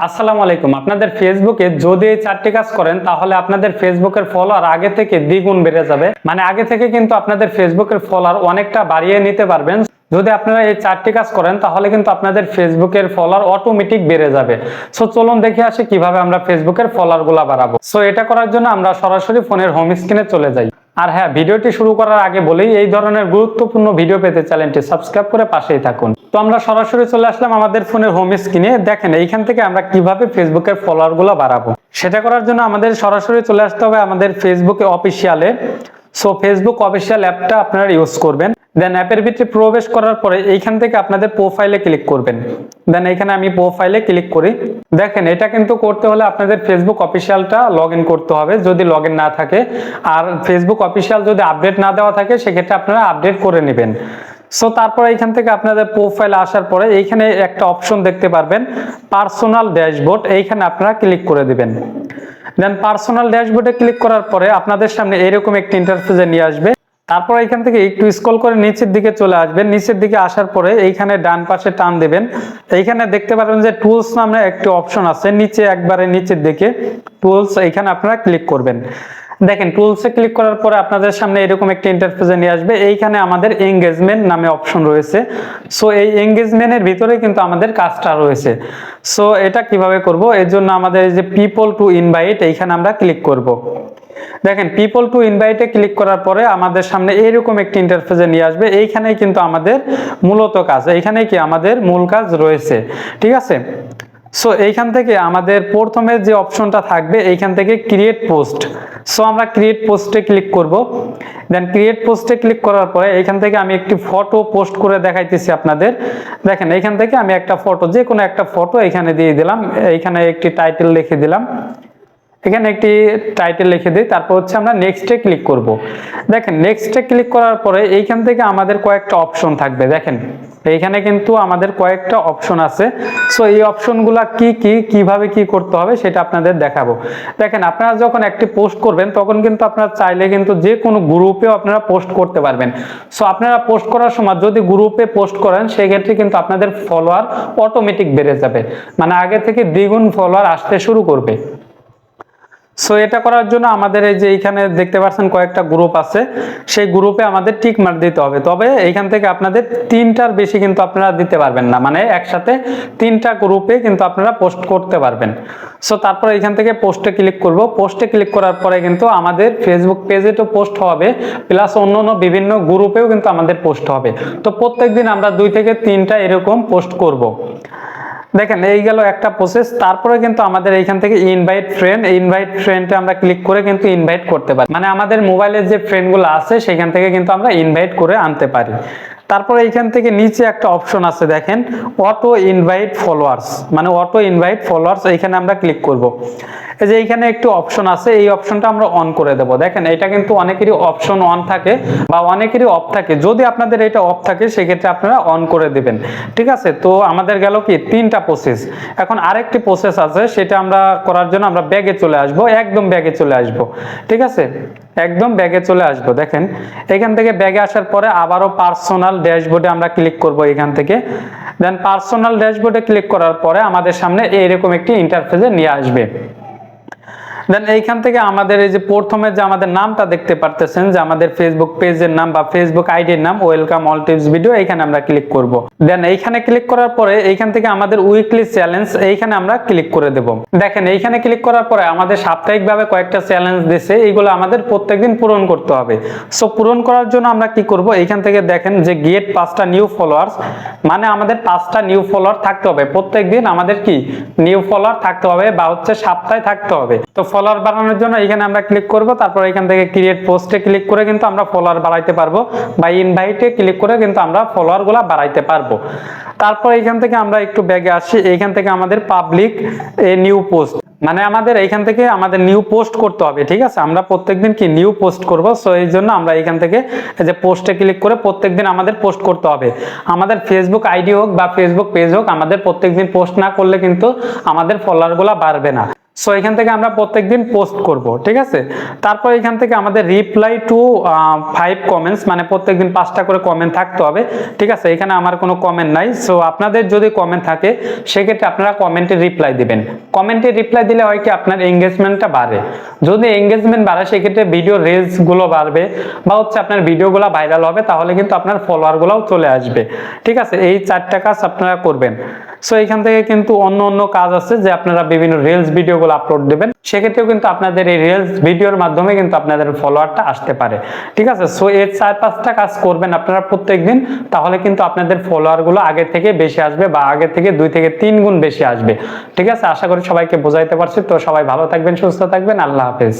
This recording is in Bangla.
আসসালামু আলাইকুম। আপনাদের ফেসবুকে যদি এই চারটি কাজ করেন, তাহলে আপনাদের ফেসবুকের ফলোয়ার আগে থেকে দ্বিগুণ বেড়ে যাবে। মানে আগে থেকে কিন্তু আপনাদের ফেসবুকের ফলোয়ার অনেকটা বাড়িয়ে নিতে পারবেন। যদি আপনারা এই চারটি কাজ করেন, তাহলে কিন্তু আপনাদের ফেসবুকের ফলোয়ার অটোমেটিক বেড়ে যাবে। সো চলুন দেখে আসি কীভাবে আমরা ফেসবুকের ফলোয়ারগুলা বাড়াবো। সো এটা করার জন্য আমরা সরাসরি ফোনের হোম স্ক্রিনে চলে যাই। আর হ্যাঁ ভিডিওটি শুরু করার আগে বলেই এই ধরনের গুরুত্বপূর্ণ ভিডিও পেতে চ্যানেলটি সাবস্ক্রাইব করে পাশেই থাকুন। তো আমরা সরাসরি চলে আসলাম আমাদের ফোনের হোম স্ক্রিনে দেখেন, এইখান থেকে আমরা কীভাবে ফেসবুকের ফলোয়ারগুলো বাড়াবো। সেটা করার জন্য আমাদের সরাসরি চলে আসতে হবে আমাদের ফেসবুকে অফিসিয়ালে সো ফেসবুক অফিসিয়াল অ্যাপটা আপনারা ইউজ করবেন। দেন অ্যাপের ভিতরে প্রবেশ করার পরে এইখান থেকে আপনাদের প্রোফাইলে ক্লিক করবেন। দেন এখানে আমি প্রোফাইলে ক্লিক করি। দেখেন, এটা কিন্তু করতে হলে আপনাদের ফেসবুক অফিসিয়ালটা লগ করতে হবে যদি লগ না থাকে। আর ফেসবুক অফিসিয়াল যদি আপডেট না দেওয়া থাকে, সেক্ষেত্রে আপনারা আপডেট করে নেবেন। সো তারপরে এইখান থেকে আপনাদের প্রোফাইল আসার পরে এইখানে একটা অপশন দেখতে পারবেন পার্সোনাল ড্যাশবোর্ড এইখানে আপনারা ক্লিক করে দিবেন। দেন পার্সোনাল ড্যাশবোর্ডে ক্লিক করার পরে আপনাদের সামনে এরকম একটি ইন্টারফেসে নিয়ে আসবে। তারপর এখান থেকে একটু স্ক্রল করে নিচের দিকে চলে আসবেন। নিচের দিকে আসার পরে এইখানে ডান পাশে টান দেবেন। এইখানে দেখতে পারবেন যে টুলস নামে একটি অপশন আছে। নিচে একবারে নিচের দিকে টুলস এইখানে আপনারা ক্লিক করবেন। দেখেন টুলসে ক্লিক করার পরে আপনাদের সামনে এরকম একটা ইন্টারফেসে নিয়ে আসবে। এইখানে আমাদের এঙ্গেজমেন্ট নামে অপশন রয়েছে। সো এই এঙ্গেজমেন্টের ভিতরে কিন্তু আমাদের কাজটা রয়েছে। সো এটা কীভাবে করব? এর জন্য আমাদের যে পিপল টু ইনভাইট এইখানে আমরা ক্লিক করব। দেখেন পিপল টু ইনভাইটে ক্লিক করার পরে আমাদের সামনে এরকম একটি ইন্টারফেসে নিয়ে আসবে। এইখানেই কিন্তু আমাদের মূলত কাজ, এইখানেই কি আমাদের মূল কাজ রয়েছে, ঠিক আছে? সো এইখান থেকে আমাদের প্রথমে যে অপশনটা থাকবে, এইখান থেকে ক্রিয়েট পোস্ট সো আমরা ক্রিয়েট পোস্টে ক্লিক করব। দেন ক্রিয়েট পোস্টে ক্লিক করার পরে এইখান থেকে আমি একটি ফটো পোস্ট করে দেখাইতেছি আপনাদের। দেখেন, এইখান থেকে আমি একটা ফটো যে কোনো একটা ফটো এখানে দিয়ে দিলাম। এইখানে একটি টাইটেল লিখে দিলাম। এখানে একটি টাইটেল লিখে দিই, তারপর হচ্ছে আমরা নেক্সটে ক্লিক করব। দেখেন নেক্সটে ক্লিক করার পরে এইখান থেকে আমাদের কয়েকটা অপশন থাকবে। দেখেন, এইখানে কিন্তু আমাদের কয়েকটা অপশন আছে। সো এই অপশনগুলা কি কি, কীভাবে কি করতে হবে সেটা আপনাদের দেখাবো। দেখেন, আপনারা যখন একটি পোস্ট করবেন, তখন কিন্তু আপনারা চাইলে কিন্তু যে কোনো গ্রুপেও আপনারা পোস্ট করতে পারবেন। সো আপনারা পোস্ট করার সময় যদি গ্রুপে পোস্ট করেন, সেক্ষেত্রে কিন্তু আপনাদের ফলোয়ার অটোমেটিক বেড়ে যাবে। মানে আগে থেকে দ্বিগুণ ফলোয়ার আসতে শুরু করবে। সো এটা করার জন্য আমাদের এই যে এইখানে দেখতে পাচ্ছেন কয়েকটা গ্রুপ আছে। সেই গ্রুপে আমাদের টিক মার দিতে হবে। তবে এইখান থেকে আপনাদের তিনটার বেশি কিন্তু আপনারা দিতে পারবেন না। মানে একসাথে তিনটা গ্রুপে কিন্তু আপনারা পোস্ট করতে পারবেন। সো তারপর এইখান থেকে পোস্টে ক্লিক করব। পোস্টে ক্লিক করার পরে কিন্তু আমাদের ফেসবুক পেজে তো পোস্ট হবে। প্লাস অন্য অন্য বিভিন্ন গ্রুপেও কিন্তু আমাদের পোস্ট হবে। তো প্রত্যেকদিন আমরা দুই থেকে তিনটা এরকম পোস্ট করব। দেখেন, এই গেল একটা প্রসেস তারপরে কিন্তু আমাদের এইখান থেকে ইনভাইট ফ্রেন্ড ইনভাইট ফ্রেন্ডে আমরা ক্লিক করে কিন্তু ইনভাইট করতে পারি। মানে আমাদের মোবাইলের যে ফ্রেন্ডগুলো আছে, সেখান থেকে কিন্তু আমরা ইনভাইট করে আনতে পারি। তারপরে এখান থেকে নিচে একটা অপশন আছে, দেখেন অটো ইনভাইট ফলোয়ার্স মানে অটো ইনভাইট ফলোয়ার্স এইখানে আমরা ক্লিক করব। এই যে এইখানে একটু অপশন আছে, এই অপশনটা আমরা অন করে দেব। দেখেন, এটা কিন্তু অনেকেরই অপশন অন থাকে বা অনেকেরই অফ থাকে। যদি আপনাদের এটা অফ থাকে, সেক্ষেত্রে আপনারা অন করে দেবেন। ঠিক আছে? তো আমাদের গেল কি? তিনটা প্রসেস এখন আরেকটি প্রসেস আছে, সেটা আমরা করার জন্য আমরা ব্যাগে চলে আসব, একদম ব্যাগে চলে আসব। ঠিক আছে? একদম ব্যাগে চলে আসব, দেখেন। এখান থেকে ব্যাগে আসার পরে আবারও পার্সোনাল ড্যাশবোর্ডে আমরা ক্লিক করব এখান থেকে। দেন পার্সোনাল ড্যাশবোর্ডে ক্লিক করার পরে আমাদের সামনে এইরকম একটি ইন্টারফেসে নিয়ে আসবে। দেন এইখান থেকে আমাদের এই যে প্রথমে যে আমাদের নামটা দেখতে পারতেছেন যে আমাদের ফেসবুক পেজের নাম বা ফেসবুক আইডির নাম ওয়েলকাম অল টিপস ভিডিও এইখানে আমরা ক্লিক করব। দেন এইখানে ক্লিক করার পরে এইখান থেকে আমাদের উইকলি চ্যালেঞ্জ এইখানে আমরা ক্লিক করে দেব। দেখেন, এইখানে ক্লিক করার পরে আমাদের সাপ্তাহিকভাবে কয়েকটা চ্যালেঞ্জ দিছে, এইগুলো আমাদের প্রত্যেকদিন পূরণ করতে হবে। সো পূরণ করার জন্য আমরা কি করব? এইখান থেকে দেখেন যে গেট পাঁচটা নিউ ফলোয়ার্স মানে আমাদের পাঁচটা নিউ ফলোয়ার থাকতে হবে। প্রত্যেকদিন আমাদের কি? নিউ ফলোয়ার থাকতে হবে বা হচ্ছে সপ্তাহে থাকতে হবে। তো ফলোয়ার বাড়ানোর জন্য এখানে আমরা ক্লিক করব, তারপর এখান থেকে ক্রিয়েট পোস্টে ক্লিক করে কিন্তু আমরা ফলোয়ার বাড়াইতে পারব বা ইনভাইটে ক্লিক করে কিন্তু আমরা ফলোয়ারগুলা বাড়াইতে পারব। তারপর এখান থেকে আমরা একটু ব্যাগে আসি এইখান থেকে আমাদের পাবলিক এ নিউ পোস্ট মানে আমাদের এইখান থেকে আমাদের নিউ পোস্ট করতে হবে, ঠিক আছে? আমরা প্রত্যেকদিন কি নিউ পোস্ট করব? সো এই জন্য আমরা এইখান থেকে যে পোস্টে ক্লিক করে প্রত্যেকদিন আমাদের পোস্ট করতে হবে। আমাদের ফেসবুক আইডি হোক বা ফেসবুক পেজ হোক, আমাদের প্রত্যেকদিন পোস্ট না করলে কিন্তু আমাদের ফলোয়ারগুলো বাড়বে না। সো এখান থেকে আমরা প্রত্যেকদিন পোস্ট করব, ঠিক আছে? তারপর এখান থেকে আমাদের রিপ্লাই টু ফাইভ কমেন্টস মানে প্রত্যেকদিন পাঁচটা করে কমেন্ট থাকতে হবে, ঠিক আছে? এখানে আমার কোনো কমেন্ট নাই। সো আপনাদের যদি কমেন্ট থাকে, সেক্ষেত্রে আপনারা কমেন্টে রিপ্লাই দিবেন। কমেন্টে রিপ্লাই দিলে হয় কি, আপনার এঙ্গেজমেন্টটা বাড়ে। যদি এঙ্গেজমেন্ট বাড়ে, সেক্ষেত্রে ভিডিও রিলসগুলো বাড়বে, বা হচ্ছে আপনার ভিডিওগুলো ভাইরাল হবে, তাহলে কিন্তু আপনার ফলোয়ার গুলাও চলে আসবে। ঠিক আছে? এই চারটা কাজ আপনারা করবেন। সো এখান থেকে কিন্তু অন্য অন্য কাজ আছে যে আপনারা বিভিন্ন রিলস ভিডিওগুলো আপলোড দেবেন। সেক্ষেত্রেও কিন্তু আপনাদের এই রিলস ভিডিওর মাধ্যমে কিন্তু আপনাদের ফলোয়ারটা আসতে পারে। ঠিক আছে? সো এই চার পাঁচটা কাজ করবেন আপনারা প্রত্যেকদিন, তাহলে কিন্তু আপনাদের ফলোয়ারগুলো আগে থেকে বেশি আসবে বা আগে থেকে দুই থেকে তিন গুণ বেশি আসবে। ঠিক আছে? আশা করি সবাইকে বোঝাইতে পারছি। তো সবাই ভালো থাকবেন, সুস্থ থাকবেন। আল্লাহ হাফেজ।